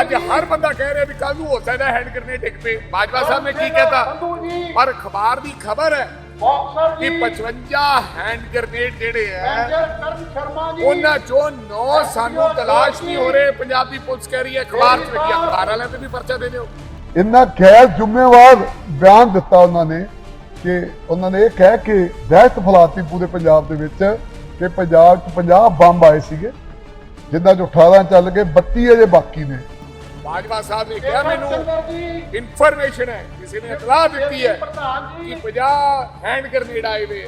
ਅੱਜ ਹਰ ਬੰਦਾ ਕਹਿ ਰਿਹਾ ਵੀ ਕੱਲ ਨੂੰ ਹੋ ਸਕਦਾ ਹੈਂਡ ਗ੍ਰੇਨੇਡ ਡਿੱਗ ਪਏ। ਬਾਜਵਾ ਸਾਹਿਬ ਨੇ ਕੀ ਕਹਿਤਾ ਪਰ ਅਖਬਾਰ ਦੀ ਖਬਰ ਹੈ ਕਿ 55 ਹੈਂਡ ਗ੍ਰੇਨੇਡ ਜਿਹੜੇ ਹੈ ਉਹਨਾਂ ਚੋਂ 9 ਸਾਨੂੰ ਤਲਾਸ਼ ਨਹੀਂ ਹੋ ਰਹੇ। ਪੰਜਾਬ ਦੀ ਪੁਲਿਸ ਕਹਿ ਰਹੀ ਹੈ ਅਖਬਾਰ ਚ ਲੱਗੀ ਅਖਬਾਰ ਵਾਲਿਆਂ ਤੇ ਵੀ ਪਰਚਾ ਦੇ ਦਿਓ। ਇੰਨਾ ਗੈਰ ਜ਼ਿੰਮੇਵਾਰ ਬਿਆਨ ਦਿੱਤਾ ਉਹਨਾਂ ਨੇ ਕਿ ਉਹਨਾਂ ਨੇ ਇਹ ਕਹਿ ਕੇ ਦਹਿਸ਼ਤ ਫੈਲਾਤੀ ਪੂਰੇ ਪੰਜਾਬ ਦੇ ਵਿੱਚ ਕਿ ਪੰਜਾਬ 'ਚ 50 ਬੰਬ ਆਏ ਸੀਗੇ ਜਿੱਦਾਂ ਜੋ 18 ਚੱਲ ਗਏ 32 ਅਜੇ ਬਾਕੀ ਨੇ। ਬਾਜਵਾ ਸਾਹਿਬ ਨੇ ਕਿਹਾ ਮੈਨੂੰ ਇਨਫੋਰਮੇਸ਼ਨ ਹੈ ਕਿਸੇ ਨੇ ਇਤਲਾਹ ਦਿੱਤੀ ਹੈ ਕਿ 50 ਹੈਂਡ ਗ੍ਰੇਨੇਡ ਆਏ ਵੇ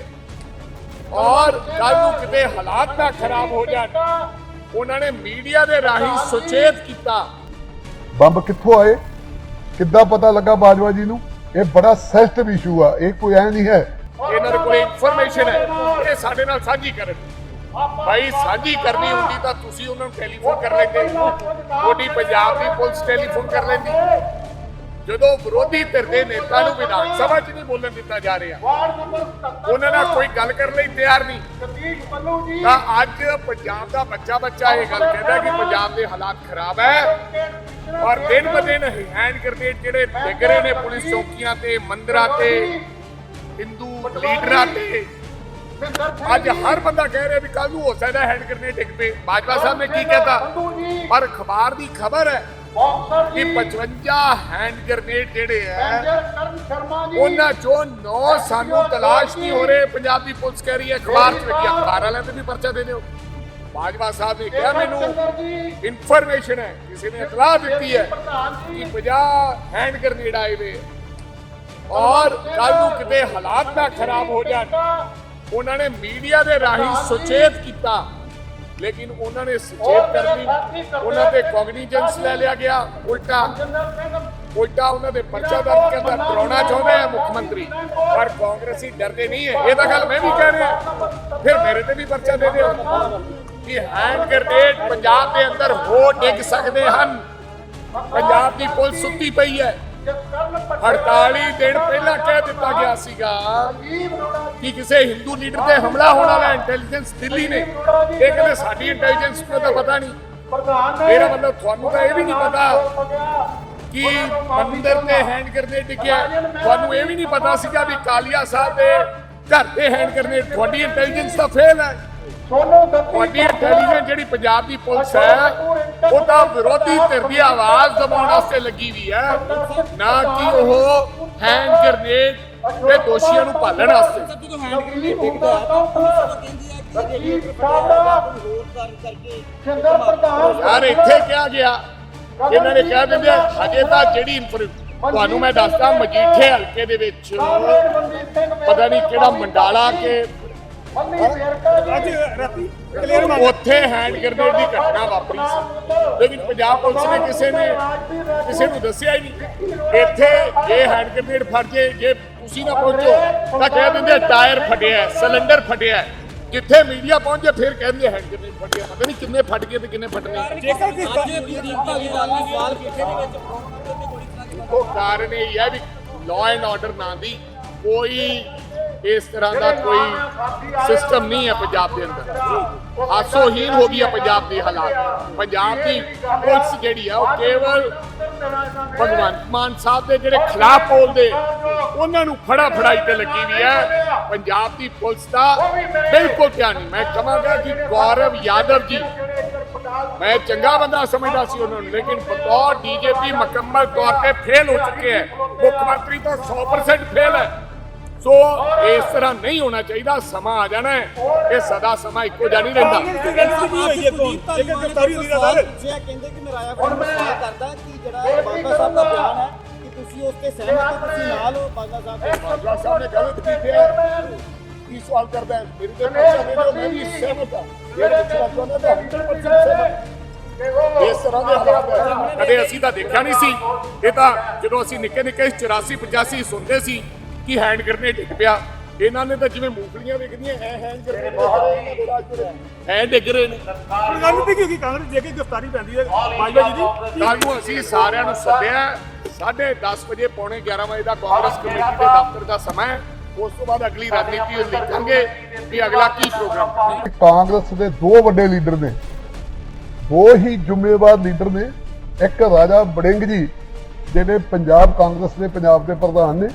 ਔਰ ਕੱਲ ਨੂੰ ਕਿਤੇ ਹਾਲਾਤ ਨਾ ਖਰਾਬ ਹੋ ਜਾਣ। ਉਹਨਾਂ ਨੇ ਮੀਡੀਆ ਦੇ ਰਾਹੀਂ ਸੁਚੇਤ ਕੀਤਾ। ਬੰਬ ਕਿੱਥੋਂ ਆਏ? ਕਿੱਦਾਂ ਪਤਾ ਲੱਗਾ ਬਾਜਵਾ ਜੀ ਨੂੰ? ਇਹ ਬੜਾ ਸੈਂਸਿਟਿਵ ਇਸ਼ੂ ਆ। ਇਹ ਕੋਈ ਐ ਨਹੀਂ ਹੈ। ਇਹਨਾਂ ਦੇ ਕੋਲ ਇਨਫੋਰਮੇਸ਼ਨ ਹੈ। ਇਹ ਸਾਡੇ ਨਾਲ ਸਾਂਝੀ ਕਰਨ। ਭਾਈ, ਸਾਂਝੀ ਕਰਨੀ ਹੁੰਦੀ ਤਾਂ ਤੁਸੀਂ ਉਹਨਾਂ ਨੂੰ ਟੈਲੀਫੋਨ ਕਰ ਲੈਂਦੇ। ਤੁਹਾਡੀ ਪੰਜਾਬ ਦੀ ਪੁਲਿਸ ਟੈਲੀਫੋਨ ਕਰ ਲੈਂਦੀ। ਜਦੋਂ ਵਿਰੋਧੀ ਧਿਰ ਦੇ ਨੇਤਾ ਨੂੰ ਵਿਧਾਨ ਸਭਾ 'ਚ ਨਹੀਂ ਬੋਲਣ ਦਿੱਤਾ ਜਾ ਰਿਹਾ, ਉਹਨਾਂ ਨਾਲ ਕੋਈ ਗੱਲ ਕਰਨ ਲਈ ਤਿਆਰ ਨਹੀਂ। ਤਾਂ ਅੱਜ ਪੰਜਾਬ ਦਾ ਬੱਚਾ ਬੱਚਾ ਇਹ ਗੱਲ ਕਹਿੰਦਾ ਕਿ ਪੰਜਾਬ ਦੇ ਹਾਲਾਤ ਖਰਾਬ ਹੈ ਔਰ ਦਿਨ ਬ ਦਿਨ ਹੈਂਡ ਗ੍ਰਨੇਡ ਜਿਹੜੇ ਡਿੱਗ ਰਹੇ ਨੇ ਪੁਲਿਸ ਚੌਕੀਆਂ ਤੇ, ਮੰਦਰਾਂ ਤੇ ਹਿੰਦੂ ਲੀਡਰਾਂ ਤੇ। ਅੱਜ ਹਰ ਬੰਦਾ ਕਹਿ ਰਿਹਾ ਵੀ ਕੱਲ ਨੂੰ ਹੋ ਸਕਦਾ ਹੈਂਡ ਗ੍ਰੇਨੇਡ ਡਿੱਗ ਪਏ। ਬਾਜਵਾ ਸਾਹਿਬ ਨੇ ਕੀ ਕਹਿਤਾ? ਪਰ ਅਖਬਾਰ ਦੀ ਖਬਰ ਹੈ ਕਿ 55 ਹੈਂਡ ਗ੍ਰੇਨੇਡ ਜਿਹੜੇ ਹੈ ਉਹਨਾਂ ਚੋਂ 9 ਸਾਨੂੰ ਤਲਾਸ਼ ਨਹੀਂ ਹੋ ਰਹੇ। ਪੰਜਾਬ ਦੀ ਪੁਲਿਸ ਕਹਿ ਰਹੀ ਹੈ ਅਖਬਾਰ ਚ ਲੱਗੀ ਅਖਬਾਰ ਵਾਲਿਆਂ ਤੇ ਵੀ ਪਰਚਾ ਦੇ ਦਿਓ। ਬਾਜਵਾ ਸਾਹਿਬ ਨੇ ਕਿਹਾ ਮੈਨੂੰ ਇਨਫੋਰਮੇਸ਼ਨ ਹੈ। ਕਿਸੇ ਨੇ ਇਤਲਾਹ ਦਿੱਤੀ ਹੈ ਕਿ 50 ਹੈਂਡ ਗ੍ਰੇਨੇਡ ਆਏ ਵੇ। ਔਰ ਕੱਲ ਨੂੰ ਕਿਤੇ ਹਾਲਾਤ ਨਾ ਖਰਾਬ ਹੋ ਜਾਣ। ਉਹਨਾਂ ਨੇ ਮੀਡੀਆ ਦੇ ਰਾਹੀਂ ਸੁਚੇਤ ਕੀਤਾ। ਲੇਕਿਨ ਉਹਨਾਂ ਨੇ ਸੁਚੇਤ ਕਰਨੀ ਉਹਨਾਂ ਤੇ ਕੋਗਨੀਜੈਂਸ ਲੈ ਲਿਆ ਗਿਆ। ਉਲਟਾ। ਉਲਟਾ ਉਹਨਾਂ ਦੇ ਪਰਚਾ ਦਰਜ ਕਰਦਾ ਕਰਾਉਣਾ ਚਾਹੁੰਦੇ ਆ ਮੁੱਖ ਮੰਤਰੀ। ਪਰ ਕਾਂਗਰਸੀ ਡਰਦੇ ਨਹੀਂ ਹੈ। ਇਹ ਤਾਂ ਗੱਲ ਮੈਂ ਵੀ ਕਹਿ ਰਿਹਾ। ਫਿਰ ਮੇਰੇ ਤੇ ਵੀ ਪਰਚਾ ਦੇ ਦਿਓ। ਕਿ ਹੈਂਡ ਗ੍ਰੇਨੇਡ ਪੰਜਾਬ ਦੇ ਅੰਦਰ ਹੋ ਡਿੱਗ ਸਕਦੇ ਹਨ। ਪੰਜਾਬ ਦੀ ਪੁਲਿਸ ਸੁੱਤੀ ਪਈ ਹੈ। 48 ਦਿਨ ਪਹਿਲਾਂ ਕਹਿ ਦਿੱਤਾ ਗਿਆ ਸੀਗਾ ਕਿ ਕਿਸੇ ਹਿੰਦੂ ਲੀਡਰ ਤੇ ਹਮਲਾ ਹੋਣ ਵਾਲਾ ਇੰਟੈਲੀਜੈਂਸ ਦਿੱਲੀ ਨੇ। ਇਹ ਕਹਿੰਦੇ ਸਾਡੀ ਇੰਟੈਲੀਜੈਂਸ ਨੂੰ ਤਾਂ ਪਤਾ ਨਹੀਂ। ਮੇਰਾ ਮਤਲਬ ਤੁਹਾਨੂੰ ਤਾਂ ਇਹ ਵੀ ਨਹੀਂ ਪਤਾ ਕਿ ਮੰਦਿਰ ਤੇ ਹੈਂਡ ਗ੍ਰੇਨੇਡ ਡਿੱਗਿਆ। ਤੁਹਾਨੂੰ ਇਹ ਵੀ ਨਹੀਂ ਪਤਾ ਸੀਗਾ ਵੀ ਕਾਲੀਆ ਸਾਹਿਬ ਦੇ ਘਰ ਤੇ ਹੈਂਡ ਗ੍ਰੇਨੇਡ ਤੁਹਾਡੀ ਇੰਟੈਲੀਜੈਂਸ ਤਾਂ ਫੇਲ ਹੈ। ਤੁਹਾਡੀ ਇੰਟੈਲੀਜੈਂਸ ਜਿਹੜੀ ਪੰਜਾਬ ਦੀ ਪੁਲਿਸ ਹੈ ਉਹ ਤਾਂ ਵਿਰੋਧੀ ਧਿਰ ਦੀ ਆਵਾਜ਼ ਦਬਾਉਣ ਵਾਸਤੇ ਲੱਗੀ ਵੀ ਹੈ ਨਾ ਕਿ ਉਹ ਹੈਂਡ ਗ੍ਰੇਨੇਡ ਦੇ ਦੋਸ਼ੀਆਂ ਨੂੰ ਭਾਲਣ ਵਾਸਤੇ। ਜਦੋਂ ਹੈਂਡ ਗ੍ਰੇਨੇਡ ਡਿੱਗਦਾ ਤਾਂ ਕਹਿੰਦੀ ਹੈ ਕਿ ਕਾਰਨ ਯਾਰ ਇੱਥੇ ਕਿਹਾ ਗਿਆ? ਇਹਨਾਂ ਨੇ ਕਹਿ ਦਿੰਦੇ ਹਜੇ ਤਾਂ ਜਿਹੜੀ ਇਨਫੋਰਮੇਸ਼ਨ ਤੁਹਾਨੂੰ ਮੈਂ ਦੱਸਦਾ ਮਜੀਠੇ ਹਲਕੇ ਦੇ ਵਿੱਚ ਪਤਾ ਨਹੀਂ ਕਿਹੜਾ ਮੰਡਾਲਾ ਕੇ ਉੱਥੇ ਹੈਂਡ ਗ੍ਰੇਨੇਡ ਦੀ ਘਟਨਾ ਵਾਪਰੀ ਸੀ। ਲੇਕਿਨ ਪੰਜਾਬ ਪੁਲਿਸ ਨੇ ਕਿਸੇ ਨੇ ਕਿਸੇ ਨੂੰ ਦੱਸਿਆ ਹੀ ਨਹੀਂ। ਇੱਥੇ ਜੇ ਹੈਂਡ ਗ੍ਰੇਨੇਡ ਫਟ ਜੇ ਜੇ ਤੁਸੀਂ ਨਾ ਪਹੁੰਚੋ ਤਾਂ ਕਹਿ ਦਿੰਦੇ ਟਾਇਰ ਫਟਿਆ ਸਿਲੰਡਰ ਫਟਿਆ। ਜਿੱਥੇ ਮੀਡੀਆ ਪਹੁੰਚੇ ਫਿਰ ਕਹਿੰਦੇ ਹੈਂਡ ਗ੍ਰੇਨੇਡ ਫਟਿਆ। ਪਤਾ ਨਹੀਂ ਕਿੰਨੇ ਫਟ ਗਏ ਤੇ ਕਿੰਨੇ ਫਟਨੇ ਜੇਕਰ ਕੁਲਦੀਪ ਧਾਲੀਵਾਲ ਨੇ ਸਵਾਲ ਕੀਤੇ ਦੇ ਵਿੱਚ ਪ੍ਰੋਗਰਾਮ ਤੇ ਗੋਲੀ ਚਲਾ ਕੇ ਉਹ ਕਾਰਨ ਇਹ ਹੈ ਵੀ ਲਾਅ ਐਂਡ ਆਰਡਰ ਨਾਂ ਦੀ ਕੋਈ ਇਸ ਤਰ੍ਹਾਂ ਦਾ ਕੋਈ ਸਿਸਟਮ ਨਹੀਂ ਹੈ ਪੰਜਾਬ ਦੇ ਅੰਦਰ। ਹਾਸੋਹੀਨ ਹੋ ਗਈ ਹੈ ਪੰਜਾਬ ਦੀ ਹਾਲਾਤ। ਪੰਜਾਬ ਦੀ ਪੁਲਿਸ ਜਿਹੜੀ ਹੈ ਉਹ ਕੇਵਲ ਭਗਵੰਤ ਮਾਨ ਸਾਹਿਬ ਦੇ ਜਿਹੜੇ ਖਿਲਾਫ ਬੋਲਦੇ ਉਹਨਾਂ ਨੂੰ ਫੜਾ ਫੜਾਈ ਤੇ ਲੱਗੀ ਵੀ ਹੈ। ਪੰਜਾਬ ਦੀ ਪੁਲਿਸ ਦਾ ਬਿਲਕੁਲ ਧਿਆਨ ਨਹੀਂ। ਮੈਂ ਕਹਾਂਗਾ ਕਿ ਗੌਰਵ ਯਾਦਵ ਜੀ ਮੈਂ ਚੰਗਾ ਬੰਦਾ ਸਮਝਦਾ ਸੀ ਉਹਨਾਂ ਨੂੰ ਲੇਕਿਨ ਬਤੌਰ ਡੀਜੀਪੀ ਮੁਕੰਮਲ ਤੌਰ ਤੇ ਫੇਲ ਹੋ ਚੁੱਕੇ ਹੈ। ਮੁੱਖ ਮੰਤਰੀ ਤਾਂ 100% ਫੇਲ ਹੈ। ਸੋ ਇਸ ਤਰ੍ਹਾਂ ਨਹੀਂ ਹੋਣਾ ਚਾਹੀਦਾ ਸਮਾਂ ਆ ਜਾਣਾ ਹੈ ਇਹ ਸਦਾ ਸਮਾਂ ਇੱਕੋ ਜਿਹਾ ਨਹੀਂ ਰਹਿੰਦਾ। ਕਹਿੰਦੇ ਕਿ ਸਵਾਲ ਕਰਦਾ ਕਿ ਜਿਹੜਾ ਬਾਬਾ ਸਾਹਿਬ ਦਾ ਬਿਆਨ ਹੈ ਕਿ ਤੁਸੀਂ ਉਸ ਤੇ ਸਹਿਮਤ ਹੋ ਤੁਸੀਂ ਨਾਲ ਹੋ? ਬਾਬਾ ਸਾਹਿਬ ਨੇ ਗਲਤ ਕੀਤਾ ਹੈ। ਕੀ ਸਵਾਲ ਕਰਦਾ ਹੈ। ਮੇਰੀ ਤੇ ਪੁੱਛਿਆ ਦੇ ਮੈਂ ਵੀ ਸਹਿਮਤ ਹਾਂ ਇਹ ਪੁੱਛਣਾ ਚਾਹੁੰਦਾ ਤਾਂ 100% ਸਹਿਮਤ ਹਾਂ। ਇਸ ਤਰ੍ਹਾਂ ਦੇ ਹਾਲਾਤ। ਕਦੇ ਅਸੀਂ ਤਾਂ ਦੇਖਿਆ ਨਹੀਂ ਸੀ। ਇਹ ਤਾਂ ਜਦੋਂ ਅਸੀਂ ਨਿੱਕੇ ਨਿੱਕੇ 84 85 ਸੁਣਦੇ ਸੀ ਕਿ ਹੈਂਡ ਗ੍ਰੇਨੇਡ ਡਿੱਗ ਪਿਆ। ਇਹਨਾਂ ਨੇ ਤਾਂ ਜਿਵੇਂ ਮੂੰਗਫਲੀਆਂ ਵਿਕਦੀਆਂ ਐ ਹੈਂਡ ਗ੍ਰੇਨੇਡ ਐ ਡਿੱਗ ਰਹੇ ਨੇ। ਰਣਨੀਤੀ ਕੀ ਹੋਗੀ ਕਾਂਗਰਸ ਜੇਕਰ ਗ੍ਰਿਫਤਾਰੀ ਪੈਂਦੀ ਹੈ ਬਾਜਵਾ ਜੀ ਦੀ। ਕੱਲ ਨੂੰ ਅਸੀਂ ਸਾਰਿਆਂ ਨੂੰ ਸੱਦਿਆ 10:30 ਵਜੇ ਪੌਣੇ 11 ਵਜੇ ਦਾ ਕਾਂਗਰਸ ਕਮੇਟੀ ਦੇ ਦਫ਼ਤਰ ਦਾ ਸਮਾਂ ਹੈ। ਉਸ ਤੋਂ ਬਾਅਦ ਅਗਲੀ ਰਣਨੀਤੀ ਲਿਖਾਂਗੇ ਕਿ ਅਗਲਾ ਕੀ ਪ੍ਰੋਗਰਾਮ ਕਾਂਗਰਸ ਦੇ ਦੋ ਵੱਡੇ ਲੀਡਰ ਨੇ, ਦੋ ਹੀ ਜ਼ਿੰਮੇਵਾਰ ਲੀਡਰ ਨੇ। ਇੱਕ ਰਾਜਾ ਬੜਿੰਗ ਜੀ ਜਿਹੜੇ ਪੰਜਾਬ ਕਾਂਗਰਸ ਦੇ ਪੰਜਾਬ ਦੇ ਪ੍ਰਧਾਨ ਨੇ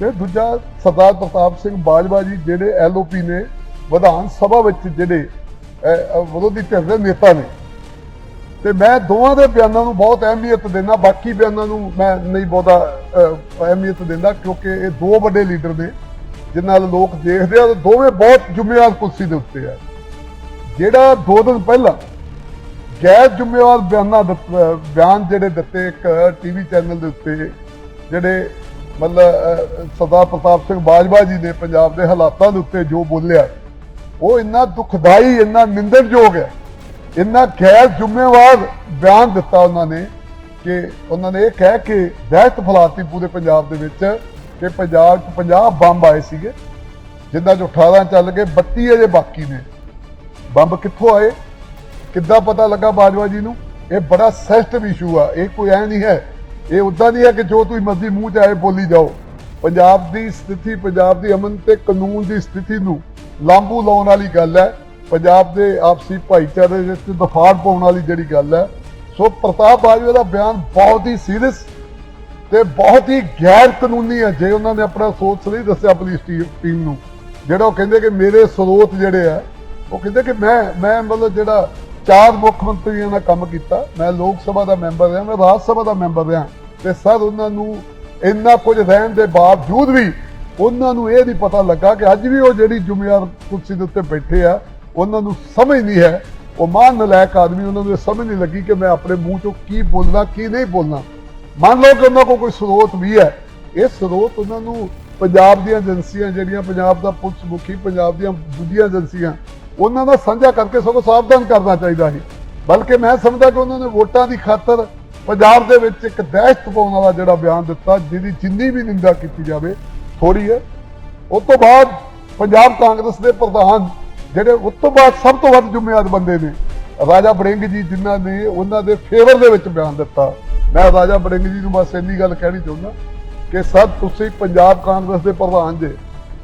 ਤੇ ਦੂਜਾ ਸਰਦਾਰ ਪ੍ਰਤਾਪ ਸਿੰਘ ਬਾਜਵਾ ਜੀ, ਜਿਹੜੇ ਐਲਓਪੀ ਨੇ, ਵਿਧਾਨ ਸਭਾ ਵਿੱਚ ਜਿਹੜੇ ਵਿਰੋਧੀ ਧਿਰ ਦੇ ਨੇਤਾ ਨੇ। ਤੇ ਮੈਂ ਦੋਵਾਂ ਦੇ ਬਿਆਨਾਂ ਨੂੰ ਬਹੁਤ ਅਹਿਮੀਅਤ ਦਿੰਦਾ, ਬਾਕੀ ਬਿਆਨਾਂ ਨੂੰ ਮੈਂ ਨਹੀਂ ਬਹੁਤਾ ਅਹਿਮੀਅਤ ਦਿੰਦਾ, ਕਿਉਂਕਿ ਇਹ ਦੋ ਵੱਡੇ ਲੀਡਰ ਨੇ। ਜਿਨ੍ਹਾਂ ਨਾਲ ਲੋਕ ਦੇਖਦੇ ਆ ਦੋਵੇਂ ਬਹੁਤ ਜ਼ਿੰਮੇਵਾਰ ਕੁਰਸੀ ਦੇ ਉੱਤੇ ਆ। ਜਿਹੜਾ ਦੋ ਦਿਨ ਪਹਿਲਾਂ ਗੈਰ ਜ਼ਿੰਮੇਵਾਰ ਬਿਆਨਾਂ ਦਿੱਤ- ਬਿਆਨ ਜਿਹੜੇ ਦਿੱਤੇ ਇੱਕ ਟੀਵੀ ਚੈਨਲ ਦੇ ਉੱਤੇ ਜਿਹੜੇ ਮਤਲਬ ਅਹ, ਸਰਦਾਰ ਪ੍ਰਤਾਪ ਸਿੰਘ ਬਾਜਵਾ ਜੀ ਨੇ ਪੰਜਾਬ ਦੇ ਹਾਲਾਤਾਂ ਦੇ ਉੱਤੇ ਜੋ ਬੋਲਿਆ ਉਹ ਇੰਨਾ ਦੁਖਦਾਈ ਇੰਨਾ ਨਿੰਦਣਯੋਗ ਹੈ। ਇੰਨਾ ਗੈਰ ਜ਼ਿੰਮੇਵਾਰ ਬਿਆਨ ਦਿੱਤਾ ਉਹਨਾਂ ਨੇ ਕਿ ਉਹਨਾਂ ਨੇ ਇਹ ਕਹਿ ਕੇ ਦਹਿਸ਼ਤ ਫੈਲਾਤੀ ਪੂਰੇ ਪੰਜਾਬ ਦੇ ਵਿੱਚ ਕਿ ਪੰਜਾਬ 'ਚ 50 ਬੰਬ ਆਏ ਸੀਗੇ ਜਿਨ੍ਹਾਂ 'ਚ 18 ਚੱਲ ਗਏ 32 ਅਜੇ ਬਾਕੀ ਨੇ। ਬੰਬ ਕਿੱਥੋਂ ਆਏ? ਕਿੱਦਾਂ ਪਤਾ ਲੱਗਾ ਬਾਜਵਾ ਜੀ ਨੂੰ? ਇਹ ਬੜਾ ਸੈਂਸਿਟਿਵ ਇਸ਼ੂ ਆ। ਇਹ ਕੋਈ ਐ ਨਹੀਂ ਹੈ। ਇਹ ਉਦਾਂ ਨਹੀਂ ਹੈ ਕਿ ਜੋ ਤੁਸੀਂ ਮਰਜ਼ੀ ਮੂੰਹ ਚ ਆਏ ਬੋਲੀ ਜਾਓ। ਪੰਜਾਬ ਦੀ ਸਥਿਤੀ, ਪੰਜਾਬ ਦੀ ਅਮਨ ਤੇ ਕਾਨੂੰਨ ਦੀ ਸਥਿਤੀ ਨੂੰ ਲਾਂਬੂ ਲਾਉਣ ਵਾਲੀ ਗੱਲ ਹੈ। ਪੰਜਾਬ ਦੇ ਆਪਸੀ ਭਾਈਚਾਰੇ ਵਿੱਚ ਦਫਾੜ ਪਾਉਣ ਵਾਲੀ ਜਿਹੜੀ ਗੱਲ ਹੈ। ਸੋ ਪ੍ਰਤਾਪ ਬਾਜਵਾ ਦਾ ਬਿਆਨ ਬਹੁਤ ਹੀ ਸੀਰੀਅਸ ਤੇ ਬਹੁਤ ਹੀ ਗੈਰ ਕਾਨੂੰਨੀ ਹੈ, ਜੇ ਉਹਨਾਂ ਨੇ ਆਪਣਾ ਸੋਚ ਨਹੀਂ ਦੱਸਿਆ ਪੁਲਿਸ ਟੀ- ਟੀਮ ਨੂੰ। ਜਿਹੜਾ ਉਹ ਕਹਿੰਦੇ ਕਿ ਮੇਰੇ ਸਰੋਤ ਜਿਹੜੇ ਆ, ਉਹ ਕਹਿੰਦੇ ਕਿ ਮੈਂ ਮੈਂ ਮਤਲਬ ਜਿਹੜਾ ਚਾਰ ਮੁੱਖ ਮੰਤਰੀਆਂ ਨਾਲ ਕੰਮ ਕੀਤਾ, ਮੈਂ ਲੋਕ ਸਭਾ ਦਾ ਮੈਂਬਰ ਰਿਹਾ, ਮੈਂ ਰਾਜ ਸਭਾ ਦਾ ਮੈਂਬਰ ਰਿਹਾ, ਤੇ ਸਰ ਉਹਨਾਂ ਨੂੰ ਇੰਨਾ ਕੁਝ ਰਹਿਣ ਦੇ ਬਾਵਜੂਦ ਵੀ ਉਹਨਾਂ ਨੂੰ ਇਹ ਨਹੀਂ ਪਤਾ ਲੱਗਾ ਕਿ ਅੱਜ ਵੀ ਉਹ ਜਿਹੜੀ ਜ਼ਿੰਮੇਵਾਰ ਕੁਰਸੀ ਦੇ ਉੱਤੇ ਬੈਠੇ ਆ, ਉਹਨਾਂ ਨੂੰ ਸਮਝ ਨਹੀਂ ਹੈ। ਉਹ ਮਾਨ ਨਲਾਇਕ ਆਦਮੀ, ਉਹਨਾਂ ਨੂੰ ਇਹ ਸਮਝ ਨਹੀਂ ਲੱਗੀ ਕਿ ਮੈਂ ਆਪਣੇ ਮੂੰਹ ਚੋਂ ਕੀ ਬੋਲਣਾ, ਕੀ ਨਹੀਂ ਬੋਲਣਾ। ਮੰਨ ਲਓ ਕਿ ਉਹਨਾਂ ਕੋਲ ਕੋਈ ਸਰੋਤ ਵੀ ਹੈ। ਇਹ ਸਰੋਤ ਉਹਨਾਂ ਨੂੰ ਪੰਜਾਬ ਦੀਆਂ ਏਜੰਸੀਆਂ, ਜਿਹੜੀਆਂ ਪੰਜਾਬ ਦਾ ਪੁਲਿਸ ਮੁਖੀ, ਪੰਜਾਬ ਦੀਆਂ ਦੂਜੀਆਂ ਏਜੰਸੀਆਂ, ਉਹਨਾਂ ਦਾ ਸਾਂਝਾ ਕਰਕੇ ਸਗੋਂ ਸਾਵਧਾਨ ਕਰਨਾ ਚਾਹੀਦਾ ਸੀ। ਬਲਕਿ ਮੈਂ ਸਮਝਦਾ ਕਿ ਉਹਨਾਂ ਨੇ ਵੋਟਾਂ ਦੀ ਖਾਤਰ ਪੰਜਾਬ ਦੇ ਵਿੱਚ ਇੱਕ ਦਹਿਸ਼ਤ ਪਾਉਣ ਵਾਲਾ ਜਿਹੜਾ ਬਿਆਨ ਦਿੱਤਾ, ਜਿਹਦੀ ਜਿੰਨੀ ਵੀ ਨਿੰਦਾ ਕੀਤੀ ਜਾਵੇ ਥੋੜੀ ਹੈ। ਉਸ ਤੋਂ ਬਾਅਦ ਪੰਜਾਬ ਕਾਂਗਰਸ ਦੇ ਪ੍ਰਧਾਨ, ਜਿਹੜੇ ਉਸ ਤੋਂ ਬਾਅਦ ਸਭ ਤੋਂ ਵੱਧ ਜ਼ਿੰਮੇਵਾਰ ਬੰਦੇ ਨੇ, ਰਾਜਾ ਬੜਿੰਗ ਜੀ, ਜਿਨ੍ਹਾਂ ਨੇ ਉਹਨਾਂ ਦੇ ਫੇਵਰ ਦੇ ਵਿੱਚ ਬਿਆਨ ਦਿੱਤਾ। ਮੈਂ ਰਾਜਾ ਬੜਿੰਗ ਜੀ ਨੂੰ ਬਸ ਇੰਨੀ ਗੱਲ ਕਹਿਣੀ ਚਾਹੁੰਦਾ ਕਿ ਸਰ ਤੁਸੀਂ ਪੰਜਾਬ ਕਾਂਗਰਸ ਦੇ ਪ੍ਰਧਾਨ ਜੇ,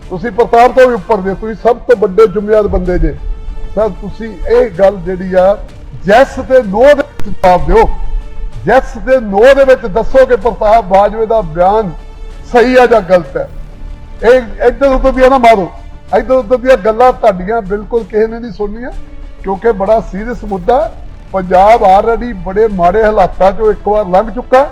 ਤੁਸੀਂ ਪ੍ਰਤਾਪ ਤੋਂ ਵੀ ਉੱਪਰ ਜੇ, ਤੁਸੀਂ ਸਭ ਤੋਂ ਵੱਡੇ ਜ਼ਿੰਮੇਵਾਰ ਬੰਦੇ ਜੇ, ਸਰ ਤੁਸੀਂ ਇਹ ਗੱਲ ਜਿਹੜੀ ਆ, ਜੈਸ ਤੇ ਨੋ ਦੇ ਵਿੱਚ ਜਵਾਬ ਦਿਓ। ਜੈਸ ਤੇ ਨੋ ਦੇ ਵਿੱਚ ਦੱਸੋ ਕਿ ਪ੍ਰਤਾਪ ਬਾਜਵੇ ਦਾ ਬਿਆਨ ਸਹੀ ਆ ਜਾਂ ਗਲਤ ਹੈ। ਇਹ ਇੱਧਰ ਉੱਧਰ ਦੀਆਂ ਨਾ ਮਾਰੋ। ਇੱਧਰ ਉੱਧਰ ਦੀਆਂ ਗੱਲਾਂ ਤੁਹਾਡੀਆਂ ਬਿਲਕੁਲ ਕਿਸੇ ਨੇ ਨਹੀਂ ਸੁਣਨੀਆਂ, ਕਿਉਂਕਿ ਬੜਾ ਸੀਰੀਅਸ ਮੁੱਦਾ ਪੰਜਾਬ ਆਲਰੇਡੀ ਬੜੇ ਮਾੜੇ ਹਾਲਾਤਾਂ ਚੋਂ ਇੱਕ ਵਾਰ ਲੰਘ ਚੁੱਕਾ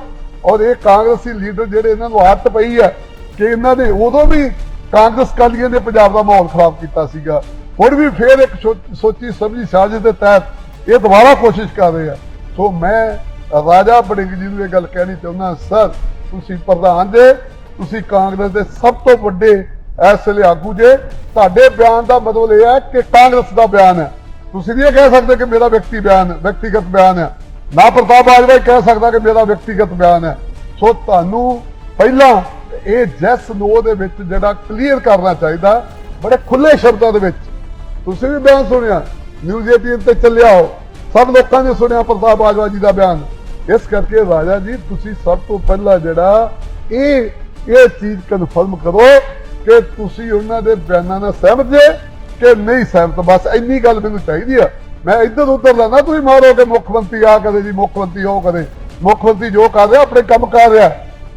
ਔਰ ਇਹ ਕਾਂਗਰਸੀ ਲੀਡਰ ਜਿਹੜੇ ਇਹਨਾਂ ਨੂੰ ਆਦਤ ਪਈ ਹੈ ਕਿ ਇਹਨਾਂ ਨੇ ਉਦੋਂ ਵੀ ਕਾਂਗਰਸ ਕਾਲੀਆਂ ਨੇ ਪੰਜਾਬ ਦਾ ਮਾਹੌਲ ਖਰਾਬ ਕੀਤਾ ਸੀਗਾ। ਹੁਣ ਵੀ ਫੇਰ ਇੱਕ ਸੋਚੀ ਸਮਝੀ ਸਾਜ਼ਿਸ਼ ਦੇ ਤਹਿਤ ਇਹ ਦੁਬਾਰਾ ਕੋਸ਼ਿਸ਼ ਕਰ ਰਹੇ ਆ। ਸੋ ਮੈਂ ਰਾਜਾ ਬੜਿੰਗ ਜੀ ਨੂੰ ਇਹ ਗੱਲ ਕਹਿਣੀ ਚਾਹੁੰਦਾ ਸਰ, ਤੁਸੀਂ ਪ੍ਰਧਾਨ ਜੇ, ਤੁਸੀਂ ਕਾਂਗਰਸ ਦੇ ਸਭ ਤੋਂ ਵੱਡੇ ਇਸ ਵੇਲੇ ਆਗੂ ਜੇ, ਤੁਹਾਡੇ ਬਿਆਨ ਦਾ ਮਤਲਬ ਇਹ ਹੈ ਕਿ ਕਾਂਗਰਸ ਦਾ ਬਿਆਨ ਹੈ। ਤੁਸੀਂ ਨਹੀਂ ਇਹ ਕਹਿ ਸਕਦੇ ਕਿ ਮੇਰਾ ਵਿਅਕਤੀ ਬਿਆਨ ਵਿਅਕਤੀਗਤ ਬਿਆਨ ਹੈ। ਨਾ ਪ੍ਰਤਾਪ ਬਾਜਵਾ ਕਹਿ ਸਕਦਾ ਕਿ ਮੇਰਾ ਵਿਅਕਤੀਗਤ ਬਿਆਨ ਹੈ। ਸੋ ਤੁਹਾਨੂੰ ਪਹਿਲਾਂ ਇਹ ਜੈਸ ਨੋ ਦੇ ਵਿੱਚ ਜਿਹੜਾ ਕਲੀਅਰ ਕਰਨਾ ਚਾਹੀਦਾ, ਬੜੇ ਖੁੱਲੇ ਸ਼ਬਦਾਂ ਦੇ ਵਿੱਚ। ਤੁਸੀਂ ਵੀ ਬਿਆਨ ਸੁਣਿਆ ਨਿਊਜ਼ 18 ਤੇ ਚੱਲਿਆ ਹੋ ਸਭ ਲੋਕਾਂ ਨੇ ਸੁਣਿਆ ਪ੍ਰਤਾਪ ਬਾਜਵਾ ਜੀ ਦਾ ਬਿਆਨ। ਇਸ ਕਰਕੇ ਰਾਜਾ ਜੀ, ਤੁਸੀਂ ਸਭ ਤੋਂ ਪਹਿਲਾਂ ਜਿਹੜਾ ਇਹ ਇਹ ਚੀਜ਼ ਕਨਫਰਮ ਕਰੋ ਕਿ ਤੁਸੀਂ ਉਹਨਾਂ ਦੇ ਬਿਆਨਾਂ ਨਾਲ ਸਹਿਮਤ ਜੇ। ਕਿ ਨਹੀਂ ਸਹਿਮਤ, ਬਸ ਇੰਨੀ ਗੱਲ ਮੈਨੂੰ ਚਾਹੀਦੀ ਆ। ਮੈਂ ਇੱਧਰ ਉੱਧਰ ਲੈਣਾ ਤੁਸੀਂ ਮਾਰੋ ਕਿ ਮੁੱਖ ਮੰਤਰੀ ਆ ਕਦੇ ਜੀ, ਮੁੱਖ ਮੰਤਰੀ ਉਹ ਕਦੇ। ਮੁੱਖ ਮੰਤਰੀ ਜੋ ਕਰ ਰਿਹਾ, ਆਪਣੇ ਕੰਮ ਕਰ ਰਿਹਾ।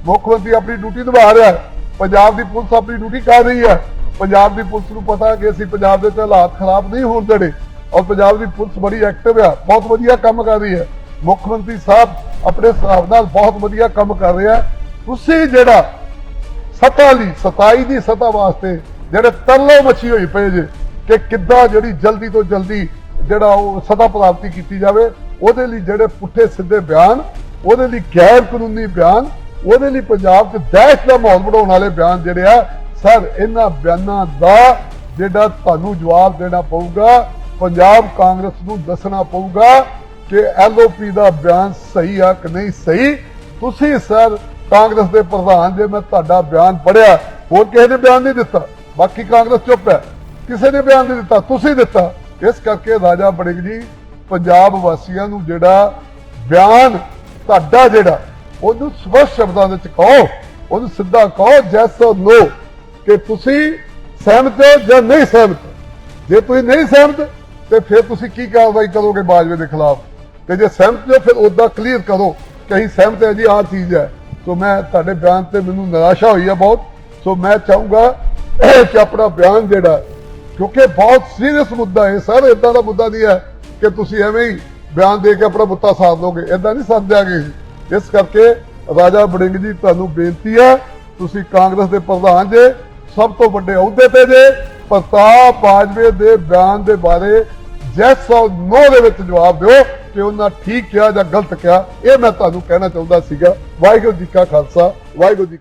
ਮੁੱਖ ਮੰਤਰੀ ਆਪਣੀ ਡਿਊਟੀ ਨਿਭਾ ਰਿਹਾ। ਪੰਜਾਬ ਦੀ ਪੁਲਿਸ ਆਪਣੀ ਡਿਊਟੀ ਕਰ ਰਹੀ ਹੈ ਪੰਜਾਬ ਦੀ ਪੁਲਿਸ ਨੂੰ ਪਤਾ ਕਿ ਅਸੀਂ ਪੰਜਾਬ ਦੇ ਹਾਲਾਤ ਖਰਾਬ ਨਹੀਂ ਹੋਣ ਦੇਣੇ। ਔਰ ਪੰਜਾਬ ਦੀ ਪੁਲਿਸ ਬੜੀ ਐਕਟਿਵ ਆ, ਬਹੁਤ ਵਧੀਆ ਕੰਮ ਕਰ ਰਹੀ ਹੈ ਮੁੱਖ ਮੰਤਰੀ ਸਾਹਿਬ ਆਪਣੇ ਹਿਸਾਬ ਨਾਲ ਬਹੁਤ ਵਧੀਆ ਕੰਮ ਕਰ ਰਿਹਾ। ਤੁਸੀਂ ਜਿਹੜਾ ਸਤਾ ਲਈ 27 ਦੀ ਸਤਾ ਵਾਸਤੇ ਜਿਹੜੇ ਤਰਲੋ ਮੱਛੀ ਹੋਈ ਪਏ ਜੇ ਕਿ ਕਿੱਦਾਂ ਜਿਹੜੀ ਜਲਦੀ ਤੋਂ ਜਲਦੀ ਜਿਹੜਾ ਉਹ ਸਦਾ ਪ੍ਰਾਪਤੀ ਕੀਤੀ ਜਾਵੇ, ਉਹਦੇ ਲਈ ਜਿਹੜੇ ਪੁੱਠੇ ਸਿੱਧੇ ਬਿਆਨ, ਉਹਦੇ ਲਈ ਗੈਰ ਕਾਨੂੰਨੀ ਬਿਆਨ, ਉਹਦੇ ਲਈ ਪੰਜਾਬ 'ਚ ਦਹਿਸ਼ਤ ਦਾ ਮਾਹੌਲ ਬਣਾਉਣ ਵਾਲੇ ਬਿਆਨ ਜਿਹੜੇ ਆ, ਸਰ, ਇਹਨਾਂ ਬਿਆਨਾਂ ਦਾ ਜਿਹੜਾ ਤੁਹਾਨੂੰ ਜਵਾਬ ਦੇਣਾ ਪਊਗਾ, ਪੰਜਾਬ ਕਾਂਗਰਸ ਨੂੰ ਦੱਸਣਾ ਪਊਗਾ ਕਿ ਐਲਓਪੀ ਦਾ ਬਿਆਨ ਸਹੀ ਆ ਕਿ ਨਹੀਂ ਸਹੀ। ਤੁਸੀਂ, ਸਰ, ਕਾਂਗਰਸ ਦੇ ਪ੍ਰਧਾਨ, ਜੇ ਮੈਂ ਤੁਹਾਡਾ ਬਿਆਨ ਪੜਿਆ ਹੋਰ ਕਿਸੇ ਨੇ ਬਿਆਨ ਨਹੀਂ ਦਿੱਤਾ। ਬਾਕੀ ਕਾਂਗਰਸ ਚੁੱਪ ਹੈ। ਕਿਸੇ ਨੇ ਬਿਆਨ ਨਹੀਂ ਦਿੱਤਾ, ਤੁਸੀਂ ਦਿੱਤਾ। ਇਸ ਕਰਕੇ ਰਾਜਾ ਬੜਿੰਗ ਜੀ, ਪੰਜਾਬ ਵਾਸੀਆਂ ਨੂੰ ਜਿਹੜਾ ਬਿਆਨ ਤੁਹਾਡਾ ਜਿਹੜਾ, ਉਹਨੂੰ ਸਪਸ਼ਟ ਸ਼ਬਦਾਂ ਵਿੱਚ ਕਹੋ, ਉਹਨੂੰ ਸਿੱਧਾ ਕਹੋ ਜੈਸ ਔਰ ਨੋ ਕਿ ਤੁਸੀਂ ਸਹਿਮਤ ਹੋ ਜਾਂ ਨਹੀਂ ਸਹਿਮਤ ਜੇ ਤੁਸੀਂ ਨਹੀਂ ਸਹਿਮਤ, ਤੇ ਫਿਰ ਤੁਸੀਂ ਕੀ ਕਾਰਵਾਈ ਕਰੋਗੇ ਬਾਜਵੇ ਦੇ ਖਿਲਾਫ? ਤੇ ਜੇ ਸਹਿਮਤ ਹੋ, ਫਿਰ ਉਦਾਂ ਕਲੀਅਰ ਕਰੋ ਕਿ ਅਸੀਂ ਸਹਿਮਤ ਹੈ ਜੀ, ਆਹ ਚੀਜ਼ ਹੈ। ਸੋ ਮੈਂ ਤੁਹਾਡੇ ਬਿਆਨ ਤੇ ਮੈਨੂੰ ਨਿਰਾਸ਼ਾ ਹੋਈ ਹੈ ਬਹੁਤ। ਸੋ ਮੈਂ ਚਾਹੂੰਗਾ ਕਿ ਆਪਣਾ ਬਿਆਨ ਜਿਹੜਾ ਕਿਉਂਕਿ ਬਹੁਤ ਸੀਰੀਅਸ ਮੁੱਦਾ ਹੈ। ਸਰ ਇਦਾਂ ਦਾ ਮੁੱਦਾ ਨਹੀਂ ਹੈ ਕਿ ਤੁਸੀਂ ਐਵੇਂ ਹੀ ਬਿਆਨ ਦੇ ਕੇ ਆਪਣਾ ਮੁੱਦਾ ਸਾਧ ਲਓਗੇ ਇਦਾਂ ਨਹੀਂ ਸਮਝਾਂਗੇ ਇਸ ਕਰਕੇ ਰਾਜਾ ਬੜਿੰਗ ਜੀ, ਤੁਹਾਨੂੰ ਬੇਨਤੀ ਹੈ, ਤੁਸੀਂ ਕਾਂਗਰਸ ਦੇ ਪ੍ਰਧਾਨ ਜੇ, ਸਭ ਤੋਂ ਵੱਡੇ ਅਹੁਦੇ ਤੇ ਜੇ, ਪ੍ਰਤਾਪ ਬਾਜਵੇ ਦੇ ਬਿਆਨ ਦੇ ਬਾਰੇ ਜੈਸ ਔਰ ਨੋ ਦੇ ਵਿੱਚ ਜਵਾਬ ਦਿਓ ਕਿ ਉਹਨਾਂ ਠੀਕ ਕਿਹਾ ਜਾਂ ਗਲਤ ਕਿਹਾ। ਇਹ ਮੈਂ ਤੁਹਾਨੂੰ ਕਹਿਣਾ ਚਾਹੁੰਦਾ ਸੀਗਾ। ਵਾਹਿਗੁਰੂ ਜੀ ਕਾ ਖਾਲਸਾ, ਵਾਹਿਗੁਰੂ ਜੀ